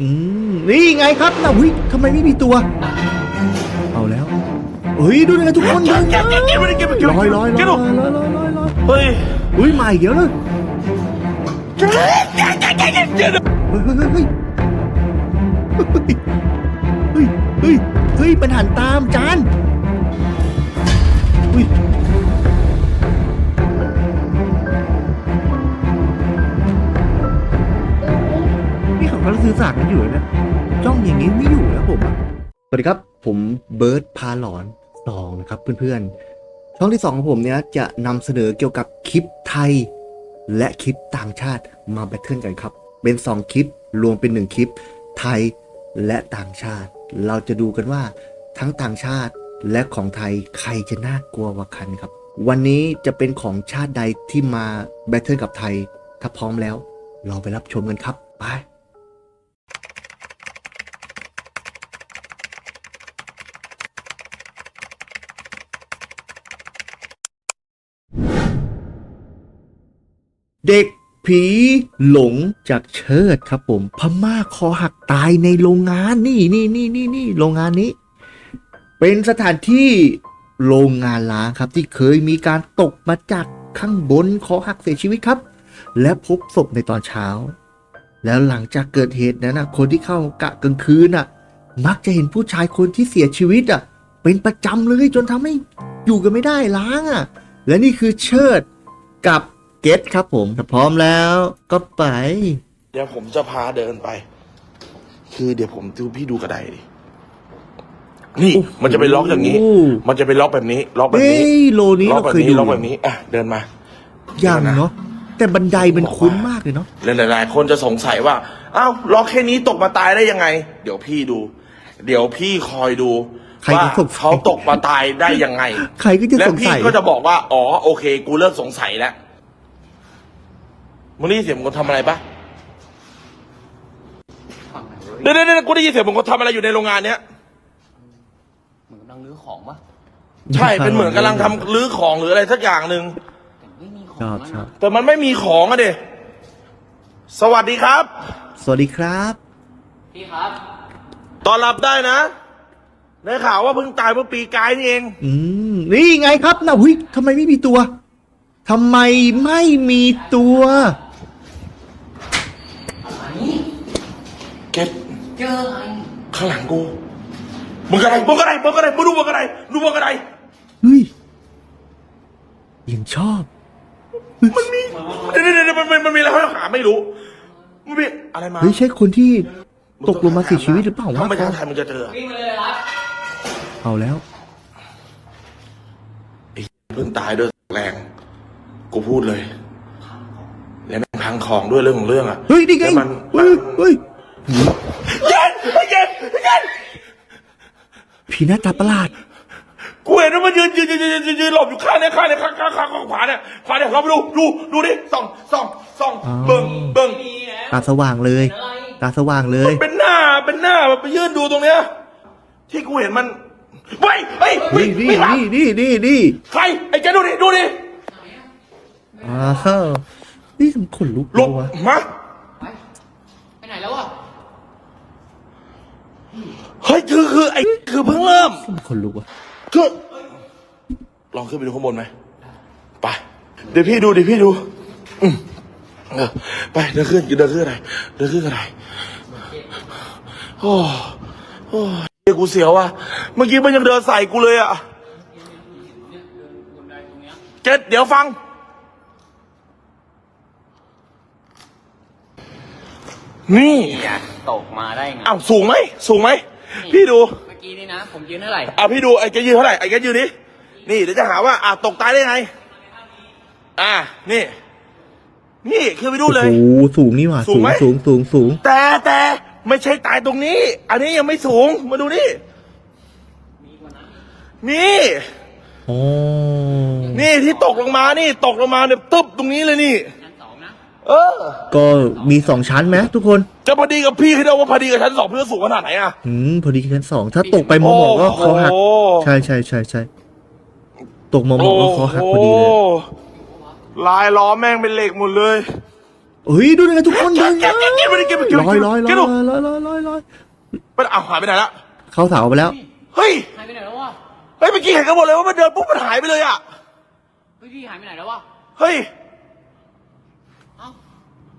อืมนี่ไงครับนะวิทำไมไม่มีตัว เอาแล้วเฮ้ยดูนะทุกคนดูเก็บเก็บเก็บเก็บเก็บเก็บลอยลอยลอยเก็บลอยลอยลอยลอยลอยเฮ้ยอุ้ยมาอีกแล้วเลยเก็บเก็บเก็บเก็บเก็บเก็บเฮ้ยเฮ้ยเฮ้ยเฮ้ยเฮ้ยเฮ้ยเป็นหันตามจานอุ้ย สื่อสารกันอยู่เลยนะจ้องอย่างนี้ไม่อยู่แล้วผมสวัสดีครับ ผมเบิร์ดพาหลอนสองนะครับเพื่อนๆ ช่องที่สองของผมเนี้ยจะนำเสนอเกี่ยวกับคลิปไทย และคลิปต่างชาติมาแบทเทิลกันครับ เป็น 2 คลิปรวมเป็น 1 คลิป ไทยและต่างชาติ เราจะดูกันว่าทั้งต่างชาติและของไทยใครจะน่ากลัวกว่ากันครับ วันนี้จะเป็นของชาติใดที่มาแบทเทิลกับไทย ถ้าพร้อมแล้ว เราไปรับชมกันครับ ไป เด็กผีหลงจากเชิดครับผม พม่าคอหักตายในโรงงานนี่นี่นี่นี่นี่โรงงานนี้ เป็นสถานที่โรงงานล้างครับที่เคยมีการตกมาจากข้างบนคอหักเสียชีวิตครับ และพบศพในตอนเช้า แล้วหลังจากเกิดเหตุนั้นนะคนที่เข้ากะกลางคืนน่ะ มักจะเห็นผู้ชายคนที่เสียชีวิตอะ เป็นประจำเลยจนทำให้อยู่กันไม่ได้ล้างอะ และนี่คือเชิดกับ เกตครับผมถ้าพร้อมแล้วก็ไป เดี๋ยวผมจะพาเดินไป คือเดี๋ยวผมดูพี่ดูกระไดดิ นี่โอ้โหมันจะเป็นล็อกอย่างนี้ มันจะเป็นล็อกแบบนี้ ล็อกแบบเฮ้นี้ยโลนี้ล็อกเราแบบเคยนี้ดูล็อกแบบนี้อะเดินมา ยังเนาะแต่บันไดมันคุ้นมากเลยเนาะหลายๆคนจะสงสัยว่า อ้าวล็อกแค่นี้ตกมาตายได้ยังไง เดี๋ยวพี่ดู เดี๋ยวพี่คอยดูใครว่าจะสงสัยเขาตกมาตายได้ยังไง ใครก็จะและสงพี่สัย ก็จะบอกว่า อ๋อ โอเค กูเลิกสงสัยแล้ว มึงได้ยินเสียงมึงคนทำอะไรปะเดี๋ยวเดี๋ยวเดี๋ยวกูได้ยินเสียงมึงคนทำอะไรอยู่ในโรงงานเนี้ยเหมือนกำลังรื้อของปะใช่เป็นเหมือนกำลังทำรื้อของหรืออะไรสักอย่างหนึ่งแต่ไม่มีของชอบนะชอบแต่มันไม่มีของอะเดสวัสดีครับ สวัสดีครับ พี่ครับตอนรับได้นะได้ข่าวว่าเพิ่งตายเมื่อปีกายนี่เอง อืมนี่ไงครับนะหุยทำไมไม่มีตัวทำไมไม่มีตัว อะไร เก็ตเจออะไรข้างหลังกูมึงอะไรมึงอะไรมึงอะไรมึงดูมึงอะไรดูมึงอะไรเฮ้ยยังชอบ มันมีเดี๋ยวเดี๋ยวเดี๋ยวมันมันมันมีอะไรให้หาไม่รู้มันมีอะไรมาเฮ้ยใช่คนที่ตกลงมาเสียชีวิตหรือเปล่าวะถ้าไม่ใช่ไทยมึงจะเจอวิ่งมาเลยครับเอาแล้วเพิ่งตายด้วยแรงกูพูดเลย แล้วแม่งพังของด้วยเรื่องของเรื่องอะเฮ้ยนี่ไงแล้วมันเฮ้ย เฮ้ยเย็นเย็นเย็นผีหน้าตาประหลาดกูเห็นว่ามันยืนยืนยืนยืนยืนยืนหลบอยู่ข้างเนี่ยข้างเนี่ยข้างข้างข้างข้างขวาเนี่ยขวาเนี่ยเราไปดูดูดูดิส่องส่องส่องอ๋อเบิ่งเบิ่งมีนะตาสว่างเลยอะไรตาสว่างเลยเป็นหน้าเป็นหน้ามันไปยืนดูตรงเนี้ยที่กูเห็นมันเฮ้ยเฮ้ยเฮ้ยนี่นี่ไม่มานี่นี่นี่นี่ใครไอ้แกดูดิดูดิอ้าวนี่มันขนลุกหลบวะมาไปไปไหนแล้วอะ เฮ้ยคือคือไอ้คือเพิ่งเริ่มมันขนลุกวะคือลองขึ้นไปดูข้างบนไหมไปเดี๋ยวพี่ดูเดี๋ยวพี่ดูอืมเออไปเดินขึ้นเดินขึ้นอะไรเดินขึ้นอะไรโอ้โอ้เฮ้ยกูเสียวว่ะเมื่อกี้มันยังเดินใส่กูเลยอะเจ็ดเดี๋ยวฟัง นี่อยากตกมาได้ไง อ้าวสูงไหมสูงไหมพี่ดูเมื่อกี้นี่นะ ผมยืนเท่าไหร่ อะพี่ดูไอ้แกยืนเท่าไหร่ไอ้แกยืนดินี่เดี๋ยวจะหาว่าอะตกตายได้ไง อะนี่ นี่คือไปดูเลย โอ้โหสูงนี่หว่าสูสูงงไหม สูงสูงสูง แต่แต่ไม่ใช่ตายตรงนี้ อันนี้ยังไม่สูงมาดูนี่นี่ อ๋อ นี่ที่ตกลงมานี่ ตกลงมาเนี่ยตึ๊บตรงนี้เลยนี่ชั้นสองนะ เออ ก็มีสองชั้นไหมทุกคนจะพอดีกับพี่คิดเอาว่าพอดีกับชั้นสองเพื่อสูงขนาดไหนอะ อืมพอดีชั้นสองถ้าตกไปมอหมอก็คอหักโอ้โห ใช่ใช่ใช่ใช่ตกมอหมอก็คอหักพอดีเลยโอ้โหลายล้อแม่งเป็นเหล็กหมดเลยเฮ้ยดูนะทุกคนเก็ดูบเก็บเก็บเก็บไม่ได้เก็บเก็บลอยลอยลเก็อบยดูลอยลอยลอยลอยมันเอาหายไปไหนละเข้าเสาไปแล้ว เฮ้ยหายไปไหนแล้ววะเฮ้ยเมื่อกี้เห็นกันหมดเลยว่ามันเดินปุ๊บมันหายไปเลยอะเฮ้ยพี่หายไปไหนแล้ววะเฮ้ยเอ้า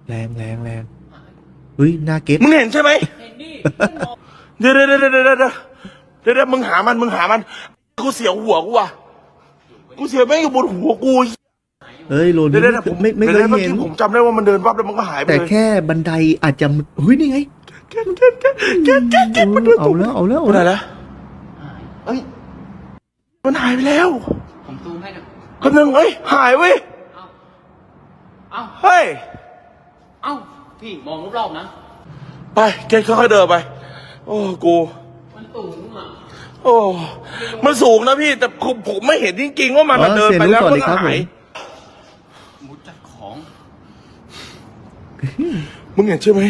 แรงแรงแรงเฮ้ยน่าเก็ตมึงเห็นใช่ไหมเดี๋ยวเดี๋ยวเดี๋ยวเดี๋ยวเดี๋ยวมึงหามันมึงหามันกูเสียหัวกูว่ะกูเสียแม่งอยู่บนหัวกูเฮ้ยโรนี่ไม่ไม่เคยเห็นผมจำได้ว่ามันเดินวับแล้วมันก็หายไปแต่แค่บันไดอาจจะเฮ้ยนี่ไงแก็ตเก็ตเก็ตเก็ตเก็ตมันเดินเอาแล้วเอาแล้วเอาแล้วเอ้ยมันหายไปแล้วผมซูมให้นะคนหนึ่งเอ้ยหายเว้ยเอ้าเฮ้ย เอ้า พี่มองรอบๆนะ ไปเก็ตค่อยๆเดินไป โอ้กู มันสูงอะ โอ้ มันสูงนะพี่ แต่ผมผมไม่เห็นจริงๆว่ามันน่ะเดินไปแล้วมันก็หายมุดจัดของ มึงเห็นใช่ไหม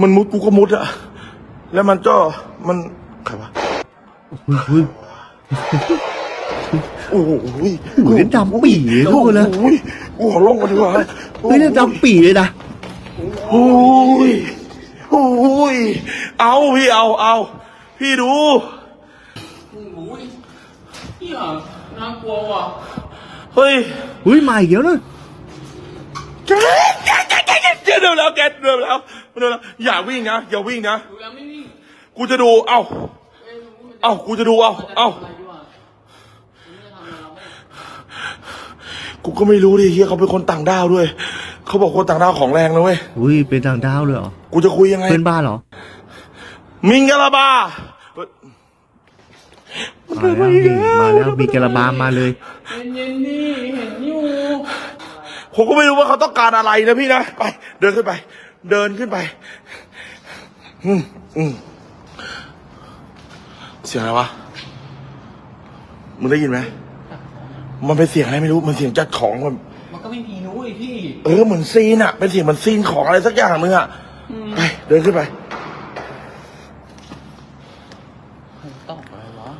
มันมุดกูก็มุดอะแล้วมันก็มันใครวะเฮ้ย โอ้โหโอ้โหเล่นดำปี่เลยทุกคนเลยโอ้ยกูขอลงกันดีกว่าเฮ้ยนี่ดำปีเลยนะโอ้ยโอ้ยเอาพี่เอาเอาพี่ดูโอ้โหเฮียน่ากลัวว่ะเฮ้ยเฮ้ยมาอีกแล้วนะแกแกแกแกแกแกเดินแล้วแกเดินแล้วเดินแล้วอย่าวิ่งนะอย่าวิ่งนะดูแล้วไม่วิ่งกูจะดูเอ้าเอ้ยรู้มันจะเอ้ากูจะดูเอ้าเอ้า ทำอะไรดีวะมันจะทำอะไรเราไม่ กูก็ไม่รู้ดิเฮียเขาเป็นคนต่างด้าวด้วย เขาบอกคนต่างด้าวของแรงนะเว้ยเฮ้ยเป็นทางดาวเลยเหรอ กูจะคุยยังไง เพื่อนบ้านเหรอมิงกะลาบา มาแล้วนี่มาแล้วมีกระบามาเลย เย็นๆดิเห็นอยู่ผมก็ไม่รู้ว่าเขาต้องการอะไรนะพี่นะ ไป เดินขึ้นไป เดินขึ้นไป อืมอืมเสียงอะไรวะ มึงได้ยินไหม มันเป็นเสียงอะไรไม่รู้มันเสียงจัดของมันมันก็ไม่มีรู้เลยพี่ เออเหมือนซีนอะเป็นเสียงเหมือนซีนของอะไรสักอย่างนึงอะไปเดินขึ้นไปตอบอะไรวะ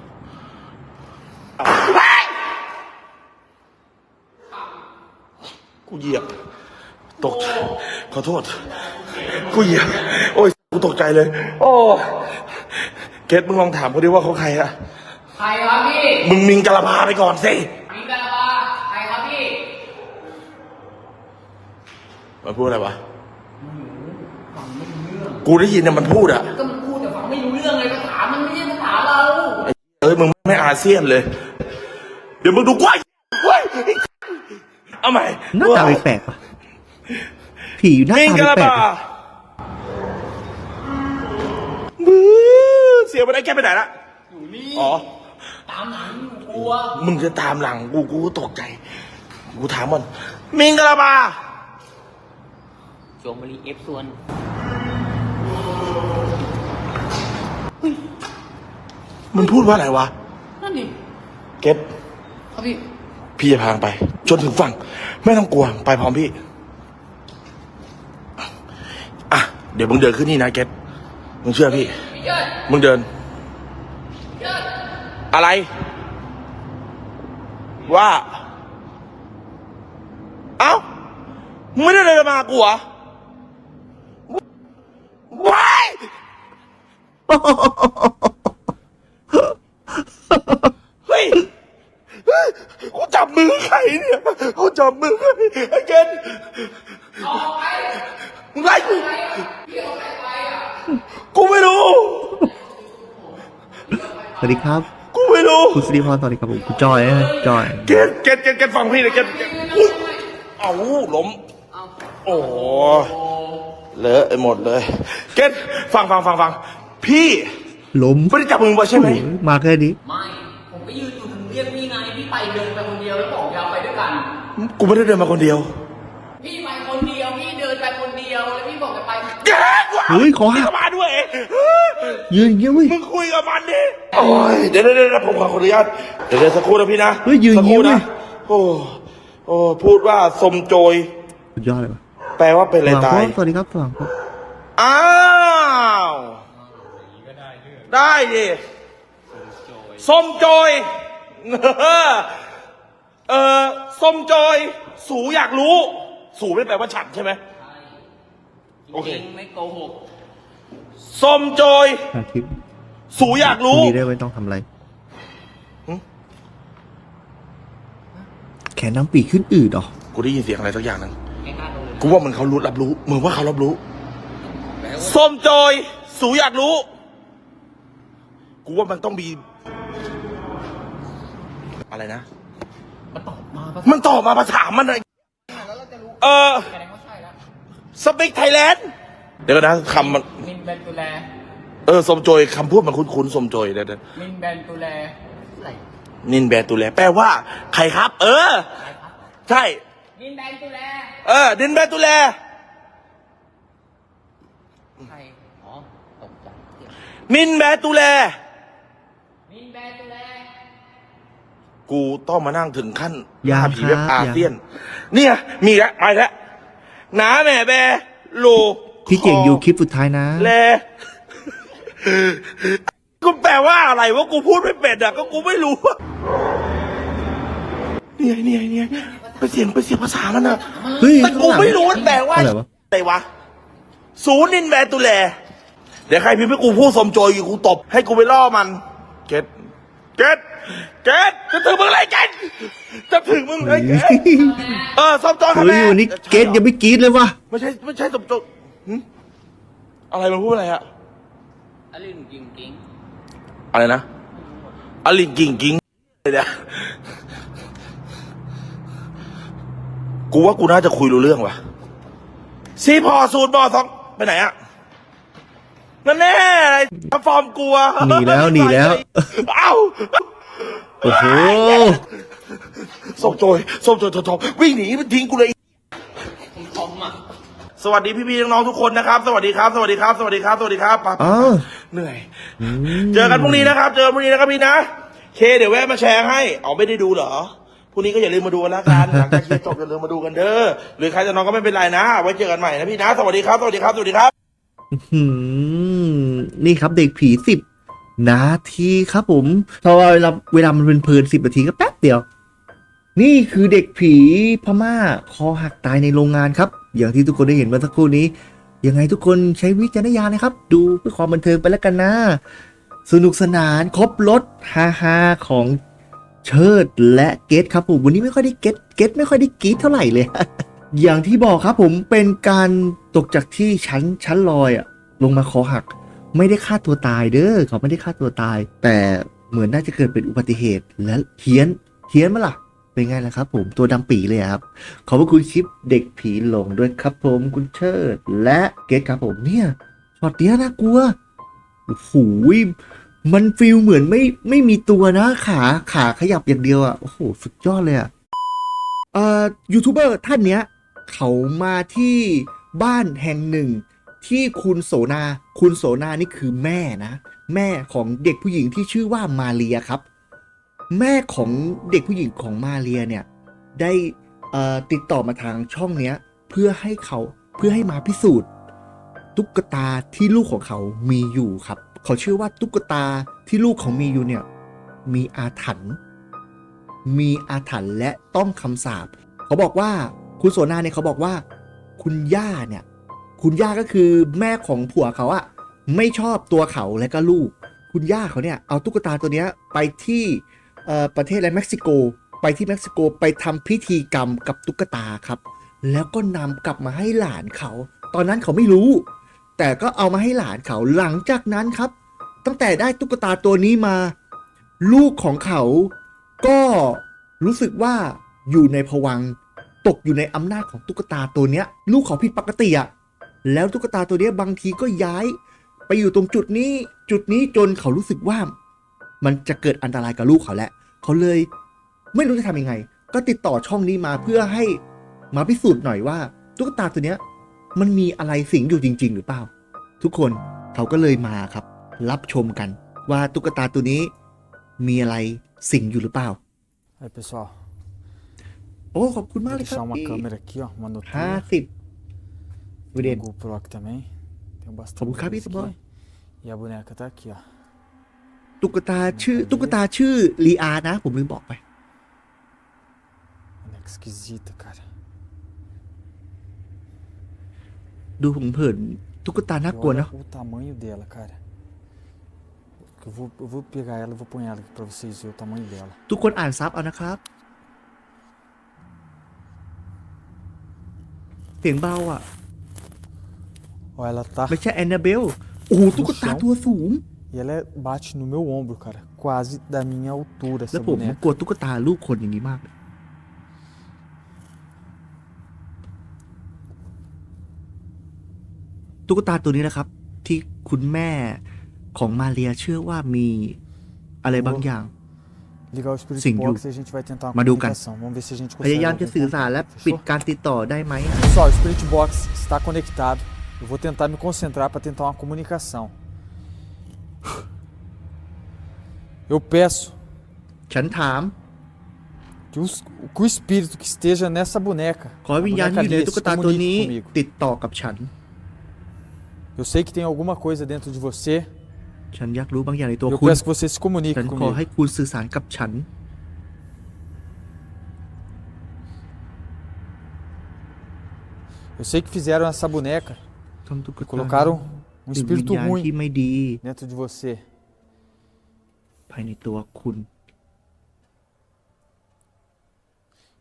กูเหยียบ ตกใจขอโทษ กูเหยียบ โอ้ยกูตกใจเลย โอ้เกตมึงลองถามเขาดิว่าเขาใครอะใครครับพี่ มึงมิงกะลาพาไปก่อนสิ มิงกะลาบาใครครับพี่ มันพูดอะไรวะกูได้ยินเนี่ยมันพูดอะก็มันพูดแต่ฟังไม่รู้เรื่องเลยภาษามันไม่ใช่ภาษาเราเอ้ยมึงไม่อาเซียนเลย เดี๋ยวมึงดูกว้ายกว้ายเอาใหม่หน้าตาแปลกๆปะผีอยู่หน้ามิงกะตาลาแปลกบาๆอะมือเสียไปได้แค่ไปไหนละอยู่นี่อ๋อตามหลังอยู่กลัวมึงจะตามหลังกูกูก็ตกใจ กูถามมันมิงกะลาบาจ วงบรีเอฟส่วนมันพูดว่าอะไรวะ นั่นดิเก็ตครับพี่ พี่จะพาไป จนถึงฝั่ง ไม่ต้องกลัว ไปพร้อมพี่ อะ เดี๋ยวมึงเดินขึ้นนี่นะเก็ตมึงเชื่อพี่พี่เจิดมึงเดินพี่เจิดอะไร ว่า เอ้า มึงไม่ได้เดินมากูเหรอว้าย เฮ้ยเฮ้ยกูจับมือใครเนี่ยกูจับมือใครไอ้เกนออกไปมึงไล่กูพี่ออกไปไปอะกูไม่รู้ สวัสดีครับ กูไม่รู้ คุณสิริพรสวัสดีครับผมคุณจอยนะจอย เกนเกนเกนเกนฟังพี่เลยเกนเกนอุ๊ยเอาล้มเอาโอ้โหเลอะไปหมดเลย เกตฟังฟังฟังฟัง พี่ล้มไม่ได้จับมือมาใช่ไหม โอ้โมาแค่นี้ ไม่ ผมไปยืนอยู่ถึงเรียกพี่ไง พี่ไปเดินไปคนเดียวแล้วบอกอยาไปด้วยกัน กูไม่ได้เดินมาคนเดียวพี่ไปคนเดียว พี่เดินไปคนเดียว แล้วพี่บอกจะไป แกกูเฮ้ยขอหักกับมาด้วย ยืนอย่างเงี้ยเว้ย มึงคุยกับมันดิ โอ้ย เดี๋ยวเดี๋ยวเดี๋ยวผมขออนุญาตเดี๋ยวเดี๋ยวสักครู่นะพี่นะเฮ้ยยืนสักครู่ยิ้มเลนะย โอ้โอ้พูดว่าสมโจย สุดยอดเลยว่ะแปลว่าเป็นอะไรฝรั่งตายสวัสดีครับฝรั่งครับอ้าว ได้ดิส้มโจย เออส้มโจย สูอยากรู้ สูไม่ได้แปลว่าฉันใช่ไหมใโอเคจริงๆไม่โกหกส้มโจย ทางคลิปสูอยากพรุ่งรู้นี้ได้ไม่ต้องทำอะไรหึ แขนน้ำปีกขึ้นอืดเหรอกูได้ยินเสียงอะไรสักอย่างหนึ่งไม่กล้าดูเลยกูว่ามันเขารู้รับรู้มึงว่าเขารับรู้ส้มโจย สูอยากรู้ กูว่ามันต้องมี อะไรนะ มันตอบมาปะมันตอบมาภาษามันอะไรแล้วเราจะรู้เออแสดงว่าใช่แล้วสปิกไทยแลนด์เดี๋ยวก่อนนะคำมันมินแบนตูแลเออสมโจยคำพูดมันคุ้นๆสมโจยเดี๋ยวเดี๋ยวมินแบนตูแลอะไรนินแบตูแลแปลว่า ใครครับ เออใครครับใช่ มินแบนตูแลเออนินแบตูแล ใครอ๋อตกใจนินแบตูแลมินแบนตูแล กูต้องมานั่งถึงขั้นยังล่าผีเว็บครับอาเซียน เนี่ย มีแล้วไปแล้วหนาแหม่แบโลพี่เก่งอยู่คลิปสุดท้ายนะแลกูแปลว่าอะไรวะกูพูดไม่เป็นอะก็กูไม่รู้อะเนี่ยเนี่ยเนี่ยไปเสียงไปเสียงภาษามันอะเฮ้ยแต่กูไม่รู้มันแปลว่าอะไรวะอะไรวะศูนย์นินแบตุแล เดี๋ยวใครพิมพ์ให้กูพูดสมโจยอยู่กูตบ ให้กูไปล่อมัน เก็ตเก็ตเก็ตจะถึงมึงเลยเก็ตจะถึงมึงเลยเก็ตเออสมโจยครับเฮ้ยแม่วันนี้เกตยังไม่กรีดเลยวะไม่ใช่ไม่ใช่สมโจยหึอะไรมันพูดอะไรอะอลินกิงกิงอะไรนะอลินกิ่งกิ่งอะไรเนี่ยกูว่ากูน่าจะคุยรู้เรื่องว่ะซีพอสูตรบอสองไปไหนอะ นั่นแน่อะไรฟอร์มกลัวหนีแล้วหนีแล้ว เอ้าโอ้โหส้มโจยส้มโจยทองวิ่งหนีมันทิ้งกูเลยผมทอมอะสวัสดีพี่ๆน้องๆทุกคนนะครับ สวัสดีครับสวัสดีครับ สวัสดีครับสวัสดีครับปั๊บอ้าวเหนื่อย เจอกันพรุ่งนี้นะครับ เจอกันพรุ่งนี้นะครับพี่นะเคเดี๋ยวแวะมาแชร์ให้เอาไม่ได้ดูเหรอพรุ่งนี้ก็อย่าลืมมาดูกันแล้วกันหลังจากเคลียร์จบอย่าลืมมาดูกันเด้อหรือใครจะนอนก็ไม่เป็นไรนะไว้เจอกันใหม่นะพี่นะ สวัสดีครับสวัสดีครับสวัสดีครับหืม นี่ครับเด็กผีสิบนาทีครับผมเพราะว่าเวลาเวลามันเป็นเพลินสิบนาทีก็แป๊บเดียว นี่คือเด็กผีพม่าคอหักตายในโรงงานครับ อย่างที่ทุกคนได้เห็นเมื่อสักครู่นี้ ยังไงทุกคนใช้วิจารณญาณนะครับ ดูเพื่อความบันเทิงไปแล้วกันนะ สนุกสนานครบรถฮาฮาๆของเชิดและเกตครับผมวันนี้ไม่ค่อยได้เกตเกตไม่ค่อยได้กีดเท่าไหร่เลย อย่างที่บอกครับผมเป็นการตกจากที่ชั้นชั้นลอยอะลงมาคอหัก ไม่ได้ฆ่าตัวตายเด้อเขาไม่ได้ฆ่าตัวตาย แต่เหมือนน่าจะเกิดเป็นอุบัติเหตุและเฮี้ยนเฮี้ยนมาล่ะเป็นไงล่ะครับผมตัวดำปีเลยครับ ขอบพระคุณคลิปเด็กผีหลงด้วยครับผมคุณเชิด และเกตครับผมเนี่ยช็อตเนี้ยน่ากลัวโอ้โหมันฟิลเหมือนไม่ไม่มีตัวนะขาขาขยับอย่างเดียวอะโอ้โหสุดยอดเลยอะเอ่อยูทูบเบอร์ท่านเนี้ย เขามาที่บ้านแห่งหนึ่ง ที่คุณโสนา คุณโสนานี่คือแม่นะ แม่ของเด็กผู้หญิงที่ชื่อว่ามาเรียครับ แม่ของเด็กผู้หญิงของมาเรียเนี่ยได้ติดต่อมาทางช่องเนี้ยเพื่อให้เขาเพื่อให้มาพิสูจน์ ตุ๊กตาที่ลูกของเขามีอยู่ครับ เขาเชื่อว่าตุ๊กตาที่ลูกของมีอยู่เนี่ยมีอาถรรพ์มีอาถรรพ์และต้องคำสาปเขาบอกว่า คุณโสนาเนี่ยเขาบอกว่า คุณย่าเนี่ย คุณย่าก็คือแม่ของผัวเขาอะไม่ชอบตัวเขาและก็ลูก คุณย่าเขาเนี่ยเอาตุ๊กตาตัวเนี้ยไปที่ประเทศอะไรเม็กซิโก ไปที่เม็กซิโกไปทำพิธีกรรมกับตุ๊กตาครับ แล้วก็นำกลับมาให้หลานเขา ตอนนั้นเขาไม่รู้ แต่ก็เอามาให้หลานเขาหลังจากนั้นครับ ตั้งแต่ได้ตุ๊กตาตัวนี้มา ลูกของเขาก็รู้สึกว่าอยู่ในภวัง ตกอยู่ในอำนาจของตุ๊กตาตัวเนี้ย ลูกเขาผิดปกติอะแล้วตุ๊กตาตัวเนี้ยบางทีก็ย้าย ไปอยู่ตรงจุดนี้ จุดนี้จนเขารู้สึกว่า มันจะเกิดอันตรายกับลูกเขาแหละ เขาเลย ไม่รู้จะทำยังไง ก็ติดต่อช่องนี้มาเพื่อให้มาพิสูจน์หน่อยว่า ตุ๊กตาตัวเนี้ย มันมีอะไรสิงอยู่จริง ๆ หรือเปล่า ทุกคนเขาก็เลยมาครับ รับชมกัน ว่าตุ๊กตาตัวนี้มีอะไรสิงอยู่หรือเปล่า Aí pessoal, อ้ขอบคุณมาก vou เลยครับ deixar uma câmera aqui, ó, uma ห้า notinha. สิบวิเด Tem น um GoPro aqui também. Tem bastante Vamos cá, coisa Vitor, bora. aqui. E a boneca tá aqui, ó. ตุ๊กตาชื่อ ตุ๊กตาชื่อลีอานะ ผมลืมบอกไป Boneca esquisita, cara. ดูผงเผินตุ๊กตาน่ากลัว Olha เนอะ o tamanho dela, cara. Eu vou, eu vou pegar ela e vou pôr ela aqui pra vocês verem o tamanho dela. ทุกคนอ่านซับเอานะครับ เสียงเบาอะ Ó, ela tá. ไม่ใช่แอนนาเบล โอ้โหตุ๊กตาตัวสูง E ela é- bate no meu ombro, cara. Quase da minha altura แล้ essa วผม boneca. กลัวตุ๊กตาลูกคนอย่างนี้มาก ตุ๊กตาตัวนี้นะครับ ที่คุณแม่ของมาเรียเชื่อว่ามีอะไรบางอย่าง Ligar o Spirit Sim, Box Yu. e a gente vai tentar uma Maduka. comunicação. Vamos ver se a gente พยา consegue ยามจะ algum สื่อสาร contato, และปิด fechou? การติดต่อได้ไหม Pessoal, o Spirit Box está conectado. Eu vou tentar me concentrar para tentar uma comunicação. Eu peço ฉันถาม que, os- que o espírito que esteja nessa boneca, ขอให้ a วิญญาณ boneca ที่อยู่ใน ali, ตุ๊ก se ตาตัว comunique นี้ comigo. ติดต่อกับฉัน Eu sei que tem alguma coisa dentro de você. ฉันอยากรู้บางอย่างในตัว Eu คุณ peço que você se comunique ฉันขอ comigo. ให้คุณสื่อสารกับฉัน Eu sei que fizeram essa boneca ทำตุ๊ก e ตา colocaram um สิ่งวิญ espírito ญาณที่ ruim ไม่ดี dentro de você. ภายในตัวคุณ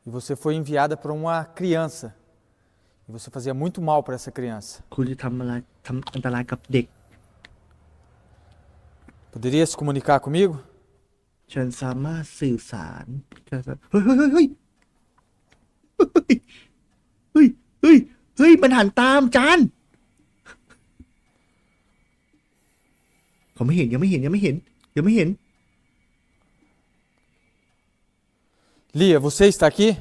E você foi enviada para uma criança. E você fazia muito mal para essa criança. คุณจะทำอะไรทำอันตรายกับเด็ก Poderia se comunicar comigo? ฉันสามารถสื่อสารกับเฮ้ยเฮ้ยเฮ้ยเฮ้ยเฮ้ยเฮ้ยมันหันตามจานเขาไม่เห็นยังไม่เห็นยังไม่เห็นยังไม่เห็น Lia, você está aqui?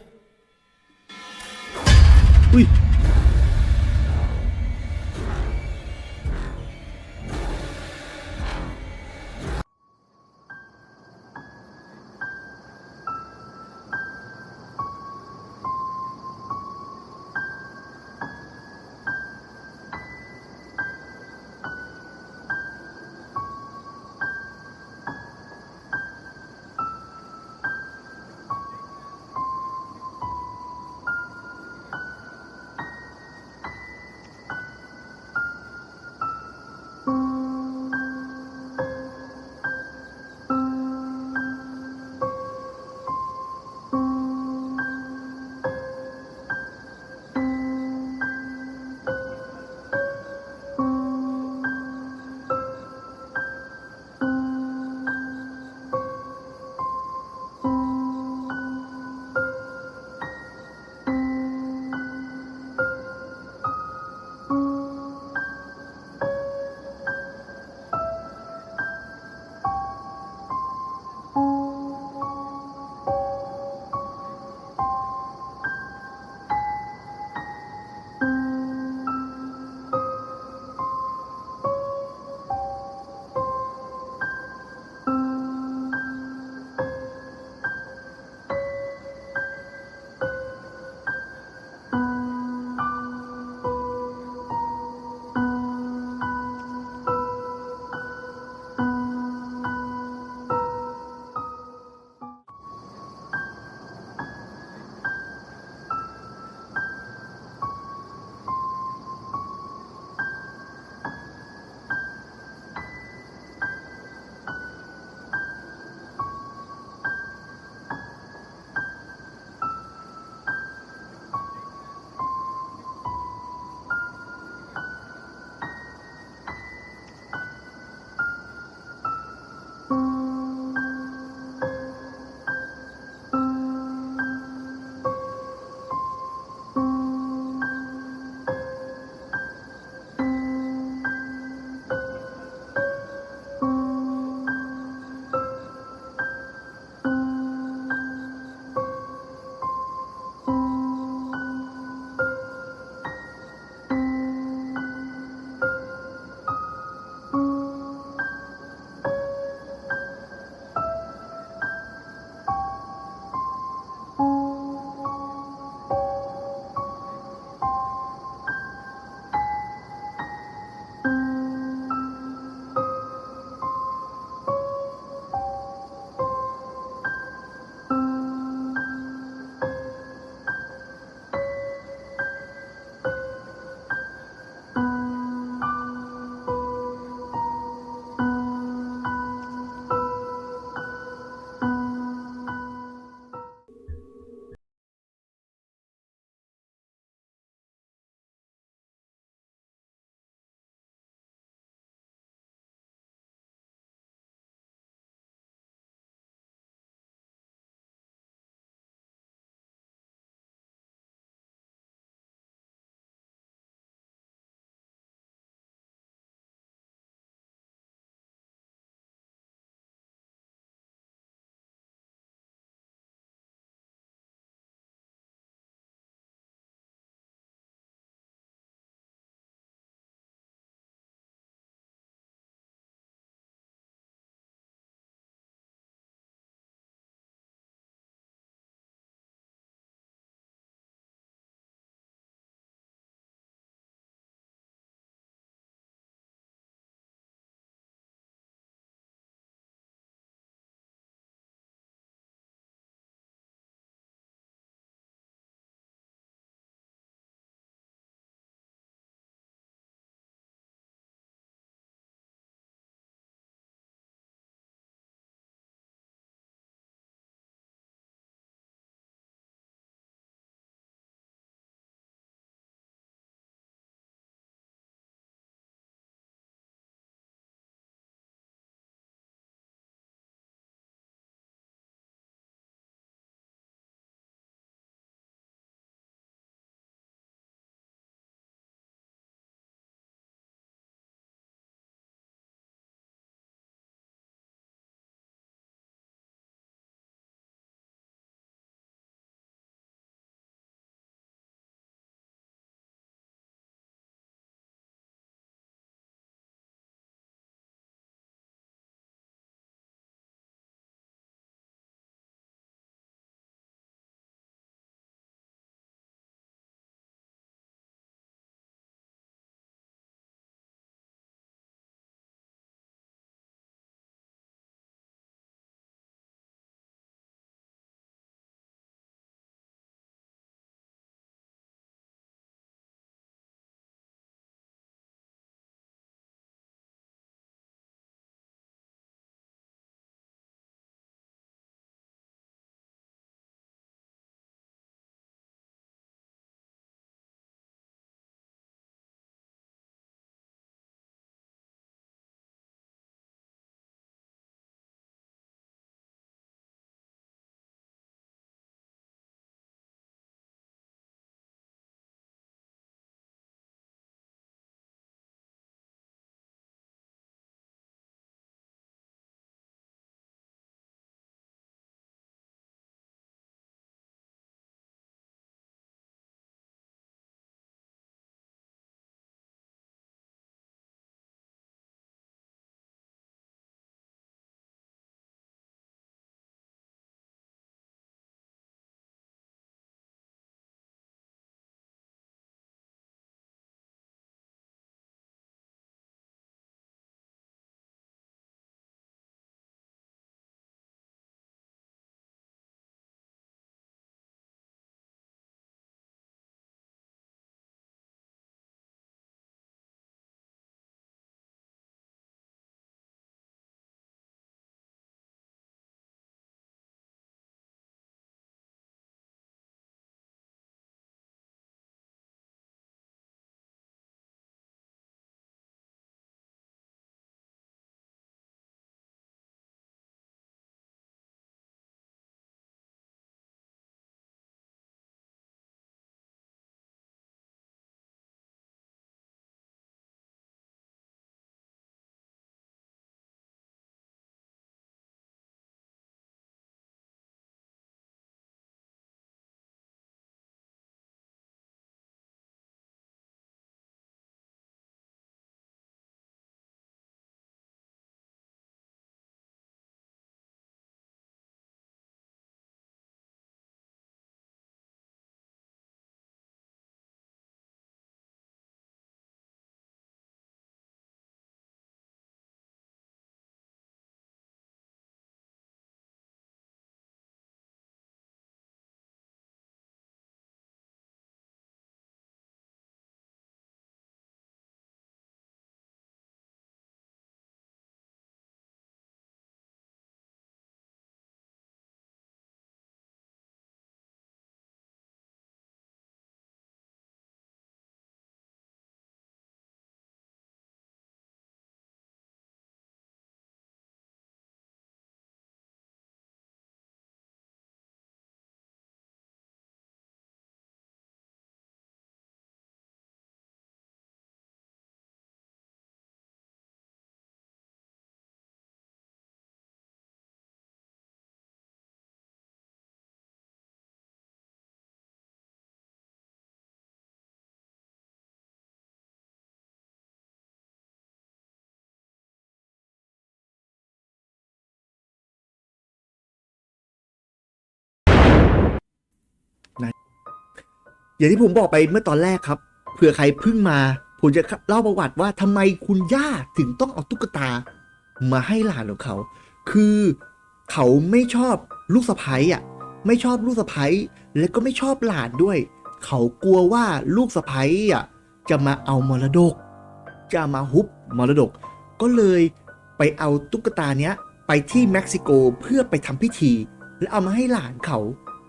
อย่างที่ผมบอกไปเมื่อตอนแรกครับ เผื่อใครเพิ่งมา ผมจะเล่าประวัติว่าทำไมคุณย่าถึงต้องเอาตุ๊กตา มาให้หลานของเขา คือเขาไม่ชอบลูกสะพ้ยอะ ไม่ชอบลูกสะพ้ยและก็ไม่ชอบหลานด้วย เขากลัวว่าลูกสะพ้ยอะจะมาเอามรดก จะมาฮุบมรดก ก็เลยไปเอาตุ๊กตาเนี้ยไปที่เม็กซิโกเพื่อไปทำพิธี แล้วเอามาให้หลานเขา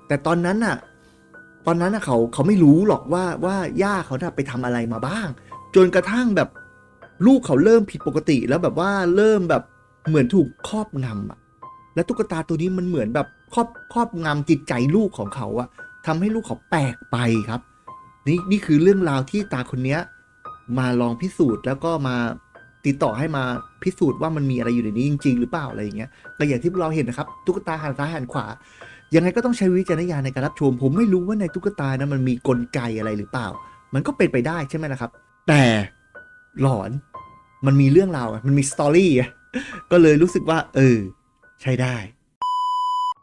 แต่ตอนนั้นน่ะ ตอนนั้นนะเขาเขาไม่รู้หรอกว่าว่าย่าเขาน่ะไปทำอะไรมาบ้าง จนกระทั่งแบบลูกเขาเริ่มผิดปกติแล้วแบบว่าเริ่มแบบเหมือนถูกครอบงำอะแล้วตุ๊กตาตัวนี้มันเหมือนแบบครอบครอบงำจิตใจลูกของเขาอะทำให้ลูกเขาแปลกไปครับ นี่นี่คือเรื่องราวที่ตาคนเนี้ยมาลองพิสูจน์แล้วก็มาติดต่อให้มาพิสูจน์ว่ามันมีอะไรอยู่ในนี้จริง ๆ หรือเปล่าอะไรอย่างเงี้ยก็อย่างที่เราเห็นนะครับ ตุ๊กตาหันซ้ายหันขวา ยังไงก็ต้องใช้วิจารณญาณในการรับชม ผมไม่รู้ว่าในตุ๊กตานะมันมีกลไกอะไรหรือเปล่า มันก็เป็นไปได้ใช่ไหมนะครับ แต่หลอนมันมีเรื่องราวมันมีสตอรี่ก็เลยรู้สึกว่าเออใช้ได้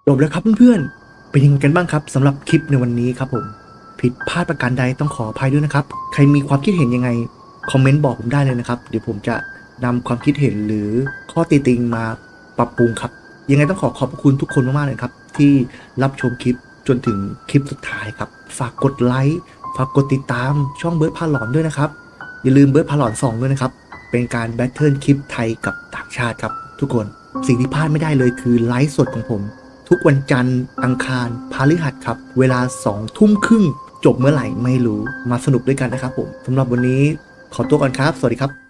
จบแล้วครับเพื่อนๆเป็นยังไงกันบ้างครับสำหรับคลิปในวันนี้ครับผมผิดพลาดประการใดต้องขออภัยด้วยนะครับ ใครมีความคิดเห็นยังไงคอมเมนต์บอกผมได้เลยนะครับ เดี๋ยวผมจะนำความคิดเห็นหรือข้อติติงมาปรับปรุงครับ ยังไงต้องขอขอบคุณทุกคนมากๆเลยครับ ที่รับชมคลิปจนถึงคลิปสุดท้ายครับ ฝากกดไลค์ ฝากกดติดตามช่องเบิร์ดพาหลอนด้วยนะครับ อย่าลืมเบิร์ดพาหลอน2ด้วยนะครับ เป็นการแบทเทิลคลิปไทยกับต่างชาติครับ ทุกคน สิ่งที่พลาดไม่ได้เลยคือไลฟ์สดของผม ทุกวันจันทร์ อังคารพฤหัสครับ เวลา2ทุ่มครึ่งจบเมื่อไหร่ไม่รู้ มาสนุกด้วยกันนะครับผมสำหรับวันนี้ขอตัวก่อนครับ สวัสดีครับ